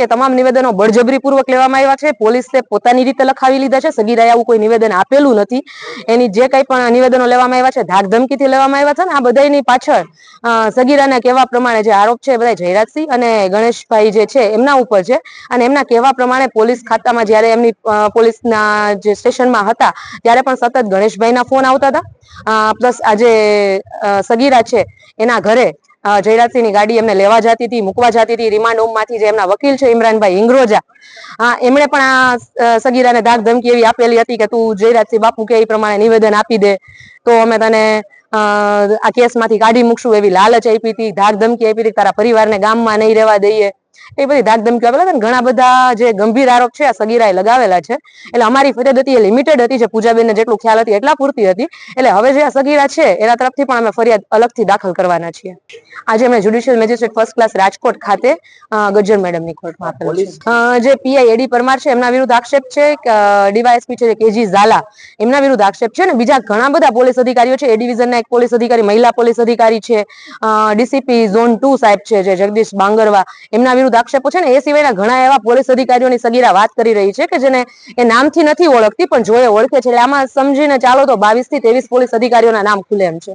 કે તમામ નિવેદનો બળજબરીપૂર્વક લેવામાં આવ્યા છે. પોલીસે પોતાની રીતે લખાવી લીધા છે. સગીરાએ આવું કોઈ નિવેદન આપેલું નથી. એની જે કંઈ પણ નિવેદનો લેવામાં આવ્યા છે, ધાકધમકીથી લેવામાં આવ્યા છે ને આ બધાની પાછળ સગીરાના કહેવા પ્રમાણે જે આરોપ છે એ બધા જયરાજસિંહ અને ગણેશભાઈ જે છે એમના ઉપર છે. અને એમના કહેવા પ્રમાણે પોલીસ ખાતામાં જ્યારે એમની પોલીસના જે સ્ટેશનમાં હતા, ત્યારે પણ સતત ગણેશભાઈના ફોન આવતા હતા. પ્લસ આજે સગીરા છે એના ઘરે જયરાજસિંહની ગાડી એમને લેવા જતી હતી, મૂકવા જતી હતી. રિમાન્ડ હોમમાંથી જે એમના વકીલ છે, ઇમરાનભાઈ ઇંગ્રોજા. હા, એમણે પણ આ સગીરાને ધાક ધમકી એવી આપેલી હતી કે તું જયરાજસિંહ બાપુ કે એ પ્રમાણે નિવેદન આપી દે. તો અમે તને આ કેસમાંથી કાઢી મૂકશું એવી લાલચ આપી હતી, ધાક ધમકી આપી હતી તારા પરિવારને ગામમાં નહીં રહેવા દઈએ. એ બધી ધાક ધમકી આપેલા હતા ઘણા બધા જે ગંભીર આરોપ છે, આ સગીરાએ લગાવેલા છે. એટલે અમારી ફરિયાદ હતી, એ લિમિટેડ હતી, જે પૂજાબેનને જેટલું ખ્યાલ હતી એટલા પૂરતી હતી. એટલે હવે જે આ સગીરા છે, એના તરફથી પણ અમે ફરિયાદ અલગથી દાખલ કરવાના છીએ. આજે અમે judicial magistrate first class Rajkot ખાતે ગજ્જર મેડમની કોર્ટમાં આપેલું જે પીઆઈ એડી પરમાર છે, એમના વિરુદ્ધ આક્ષેપ છે ડીવાયએસપી છે કેજી ઝાલા, એમના વિરુદ્ધ આક્ષેપ છે અને બીજા ઘણા બધા પોલીસ અધિકારીઓ છે. એ ડિવિઝનના એક પોલીસ અધિકારી, મહિલા પોલીસ અધિકારી છે. ડીસીપી ઝોન ટુ સાહેબ છે, જે જગદીશ બાંગરવા, એમના વિરુદ્ધ આક્ષેપો છે ને, એ સિવાયના ઘણા એવા પોલીસ અધિકારીઓની સગીરા વાત કરી રહી છે કે જેને એ નામથી નથી ઓળખતી, પણ જોએ ઓળખે છે. એટલે આમાં સમજીને ચાલો તો બાવીસથી ત્રેવીસ પોલીસ અધિકારીઓના નામ ખુલે એમ છે.